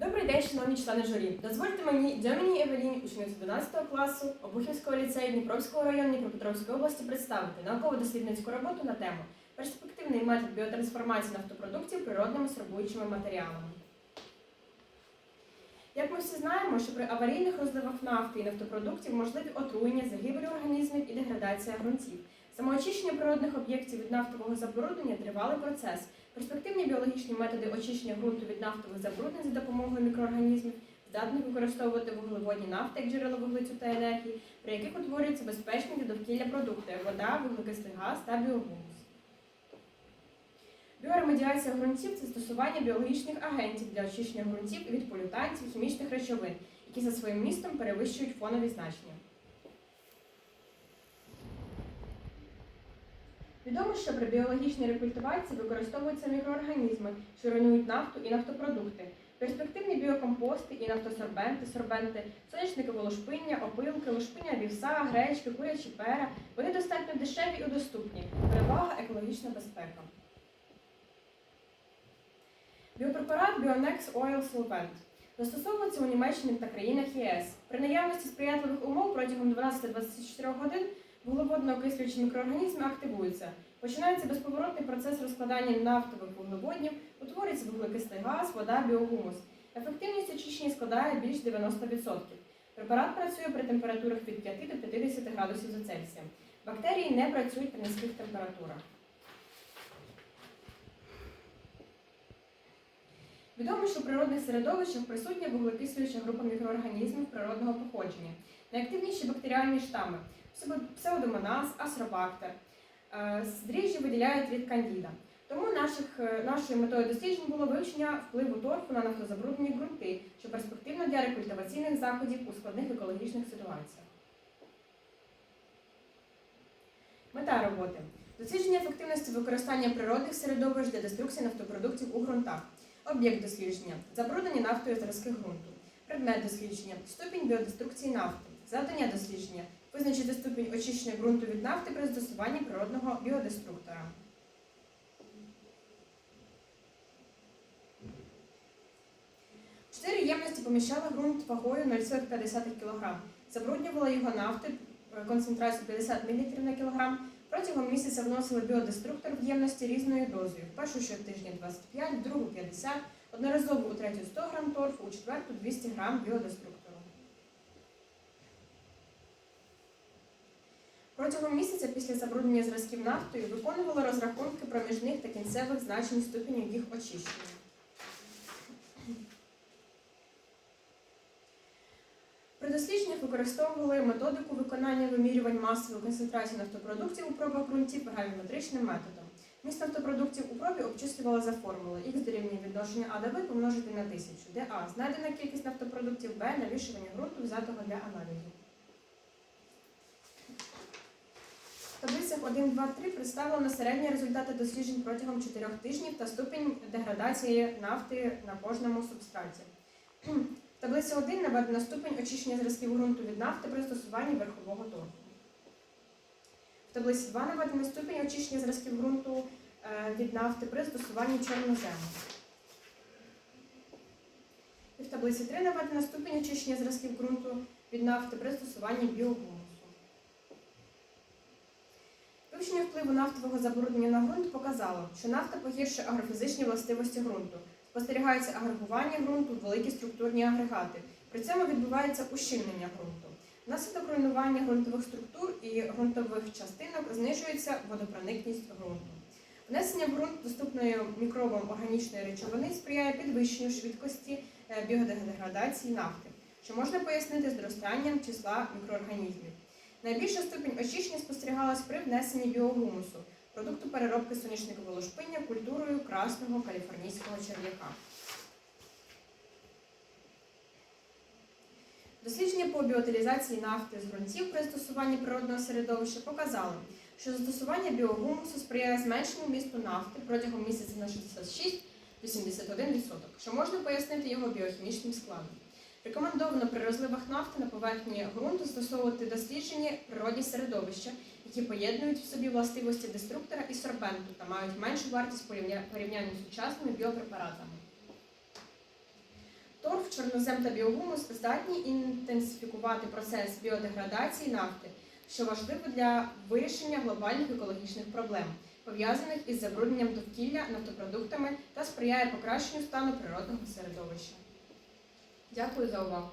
Добрий день, шановні члени журі. Дозвольте мені Дьоміні Евеліні, учениці 11 класу Обухівського ліцею Дніпровського району Дніпропетровської області представити науково-дослідницьку роботу на тему Перспективний метод біотрансформації нафтопродуктів природними сорбуючими матеріалами. Як ми всі знаємо, що при аварійних розливах нафти і нафтопродуктів можливі отруєння, загибель організмів і деградація ґрунтів. Самоочищення природних об'єктів від нафтового забруднення тривалий процес. Перспективні біологічні методи очищення ґрунту від нафтових забруднень за допомогою мікроорганізмів здатні використовувати вуглеводні нафти як джерело вуглецю та енергії, при яких утворюються безпечні для довкілля продукти вода, вуглекислий газ та біогумус. Біоремедіація ґрунтів це застосування біологічних агентів для очищення ґрунтів від полютантів, хімічних речовин, які за своїм містом перевищують фонові значення. Відомо, що при біологічній рекультивації використовуються мікроорганізми, що руйнують нафту і нафтопродукти, перспективні біокомпости і нафтосорбенти, сорбенти, соняшникове лушпиння, опилки, лушпиння вівса, гречки, курячі пера. Вони достатньо дешеві і доступні. Перевага екологічна безпека. Біопрепарат Bionex Oil Solvent застосовується у Німеччині та країнах ЄС. При наявності сприятливих умов протягом 12-24 годин вуглеводно-окислюючі мікроорганізми активуються. Починається безповоротний процес розкладання нафтових вуглеводнів, утворюється вуглекислий газ, вода, біогумус. Ефективність очищення складає більш 90%. Препарат працює при температурах від 5 до 50 градусів за Цельсієм. Бактерії не працюють при низьких температурах. Відомо, що в природних середовищах присутня вуглекислююча група мікроорганізмів природного походження. Найактивніші бактеріальні штами псевдомоназ, асробактер. Е, З виділяють рід кандіда. Тому наших, е, нашою метою досліджень було вивчення впливу торфу на нафтозабруднені ґрунти, що перспективно для рекультиваційних заходів у складних екологічних ситуаціях. Мета роботи дослідження ефективності використання природних середовищ для деструкції нафтопродуктів у ґрунтах. Об'єкт дослідження забруднені нафтою зразки ґрунту. Предмет дослідження ступінь біодеструкції нафти. Завдання дослідження визначити ступінь очищення ґрунту від нафти при застосуванні природного біодеструктора. Чотири ємності поміщали ґрунт вагою 0,5 кг. Забруднювали його нафти е, концентрацією 50 мл на кілограм. Протягом місяця вносили біодеструктор в ємності різною дозою. Першу щотижня 25, в другу 50, одноразово у третю 100 г торфу, у четверту 200 г біодеструктору. Протягом місяця після забруднення зразків нафтою виконували розрахунки проміжних та кінцевих значень ступеню їх очищення. При дослідженнях використовували методику виконання вимірювань масової концентрації нафтопродуктів у пробах ґрунтів гравіметричним методом. Міст нафтопродуктів у пробі обчислювали за формулою Х дорівнює відношення А до Б помножити на 1000, де А знайдена кількість нафтопродуктів, Б навішування ґрунту, взятого для аналізу. В таблицях 1, 2, 3 представлено середні результати досліджень протягом 4 тижнів та ступінь деградації нафти на кожному субстраті. В таблиці 1 наведено ступінь очищення зразків ґрунту від нафти при застосуванні верхового торфу. В таблиці 2 наведено ступінь очищення зразків ґрунту від нафти при застосуванні чорнозему. І в таблиці 3 наведено ступінь очищення зразків ґрунту від нафти при застосуванні біогумусу. Вивчення впливу нафтового забруднення на ґрунт показало, що нафта погіршує агрофізичні властивості ґрунту. Спостерігається агрегування ґрунту в великі структурні агрегати. При цьому відбувається ущільнення ґрунту. Внаслідок руйнування ґрунтових структур і ґрунтових частинок знижується водопроникність ґрунту. Внесення в ґрунт доступної мікробам органічної речовини сприяє підвищенню швидкості е, біодеградації нафти, що можна пояснити зростанням числа мікроорганізмів. Найбільша ступінь очищення спостерігалась при внесенні біогумусу, продукту переробки соняшникового лушпиння культурою красного каліфорнійського черв'яка. Дослідження по біоутилізації нафти з ґрунтів при застосуванні природного середовища показали, що застосування біогумусу сприяє зменшенню місту нафти протягом місяця на 66 до 71%, що можна пояснити його біохімічним складом. Рекомендовано при розливах нафти на поверхні ґрунту застосовувати досліджені природні середовища, які поєднують в собі властивості деструктора і сорбенту та мають меншу вартість порівня- порівняння з сучасними біопрепаратами. Торф чорнозем та біогумус здатні інтенсифікувати процес біодеградації нафти, що важливо для вирішення глобальних екологічних проблем, пов'язаних із забрудненням довкілля нафтопродуктами та сприяє покращенню стану природного середовища. Дякую за увагу.